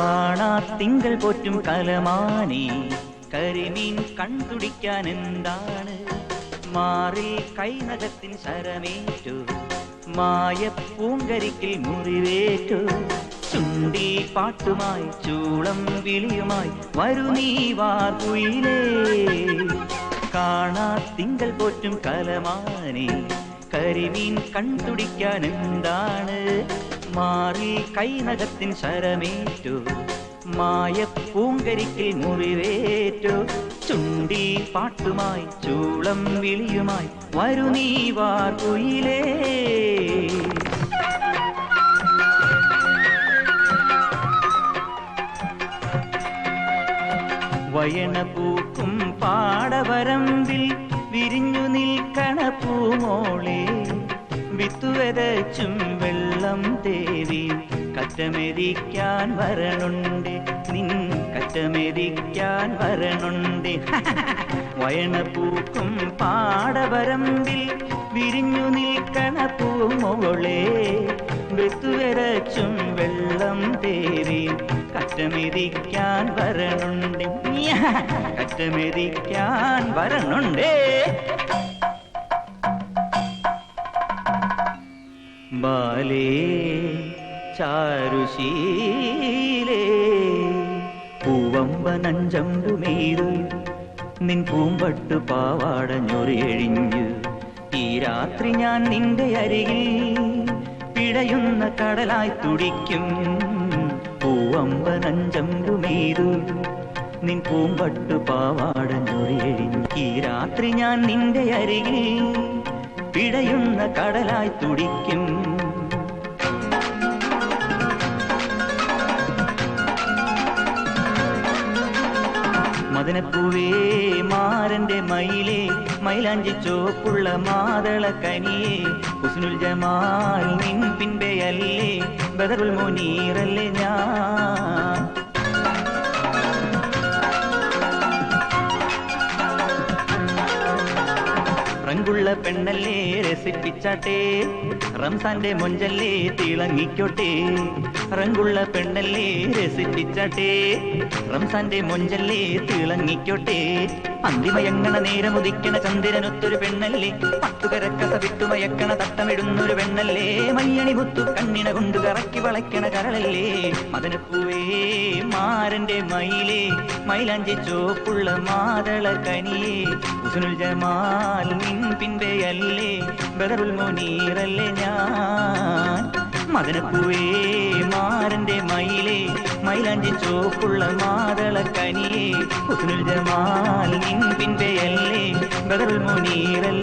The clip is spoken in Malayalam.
കാണാ തിങ്കൾ പോറ്റും കലമാനെ. കരിമീൻ കൺതുടിക്കാൻ എന്താണ്? മാറിൽ കൈനകത്തിൻ ശരമേറ്റു. മായ പൂങ്കരിക്കിൽ മുറിവേറ്റു. ചുണ്ടി പാട്ടുമായി ചൂളം വിളിയുമായി വരുമീ വാർപ്പുയിലേ കാണാ തിങ്കൾ പോറ്റും കലമാനെ. കരിമീൻ കൺതുടിക്കാൻ എന്താണ്? മാറി കൈനകത്തിൻ ശരമേറ്റു. മായ പൂങ്കരിക്കിൽ മുറിവേറ്റു. ചുണ്ടി പാട്ടുമായി ചൂളം വിളിയുമായി വരു നീ വാർക്കുയിലേ പൂക്കും പാടവരമ്പിൽ വിരിഞ്ഞു നിൽക്കണ പൂമോളെ. വിത്തുവരച്ചും വെള്ളം ദേവി കറ്റമെതിക്കാൻ വരണുണ്ട് നിൻ കറ്റമെതിക്കാൻ വരണുണ്ട് വയണ പൂക്കും പാടവരമ്പിൽ വിരിഞ്ഞു നിൽക്കണ പൂമോളെ വെത്തുവരച്ചും വെള്ളം തേവി. കറ്റമെതിക്കാൻ വരണുണ്ട് കറ്റമെതിക്കാൻ വരണുണ്ടേ ബാലേ ചാരുശീലേ പൂവമ്പ നഞ്ചമ്പുമീത് നിൻ പൂമ്പട്ട് പാവാട ഞൊറിയഴിഞ്ഞ് ഈ രാത്രി ഞാൻ നിന്റെ അരികിൽ പിടയുന്ന കടലായി തുടിക്കും. പൂവമ്പ നഞ്ചമ്പുമീത് നിൻ പൂമ്പട്ട് പാവാട ഞൊറിയഴിഞ്ഞ് ഈ രാത്രി ഞാൻ നിന്റെ അരികിൽ പിടയുന്ന കടലായി തുടിക്കും. മദനപ്പൂവേ മാരന്റെ മയിലേ മൈലാഞ്ചി ചോപ്പുള്ള മാതള കനിയേ ഹുസ്നുൽ ജമാൽ നിൻ പിൻപെയല്ലേ ബദറുൽ മുനീറല്ലേ ഞാൻ. റങ്കുള്ള പെണ്ണല്ലേ രസിപ്പിച്ചാട്ടെ. റംസാന്റെ മൊഞ്ചല്ലേ തിളങ്ങിക്കോട്ടെ. റങ്കുള്ള പെണ്ണല്ലേ രസിപ്പിച്ചാട്ടെ. റംസാന്റെ മൊഞ്ചല്ലേ തിളങ്ങിക്കോട്ടെ. അന്തിമയങ്ങണ നേരമുദിക്കണ ചന്ദ്രനൊത്തൊരു പെണ്ണല്ലേ. പത്തുകരക്കസ വിട്ടുമയക്കണ തട്ടമിടുന്നൊരു പെണ്ണല്ലേ. മയ്യണി മുത്തു കണ്ണിന കൊണ്ട് കറക്കി വളയ്ക്കണ കരളല്ലേ. മദനപ്പൂവേ മാരന്റെ മയിലേ. മൈലാഞ്ചി ചോപ്പുള്ള മാതള കനിയേ. ജമാൽ നിൻ പിൻപെയല്ലേ ബദറുൽ മുനീറല്ലേ ഞാൻ മദനപ്പൂവേ മാരന്റെ മയിലേ മൈലാഞ്ചി ചോപ്പുള്ള മാതള കനിയേ ഹുസ്നുൽ ജമാൽ നിൻ പിൻപെയല്ലേ ബദറുൽ മുനീറല്ലേ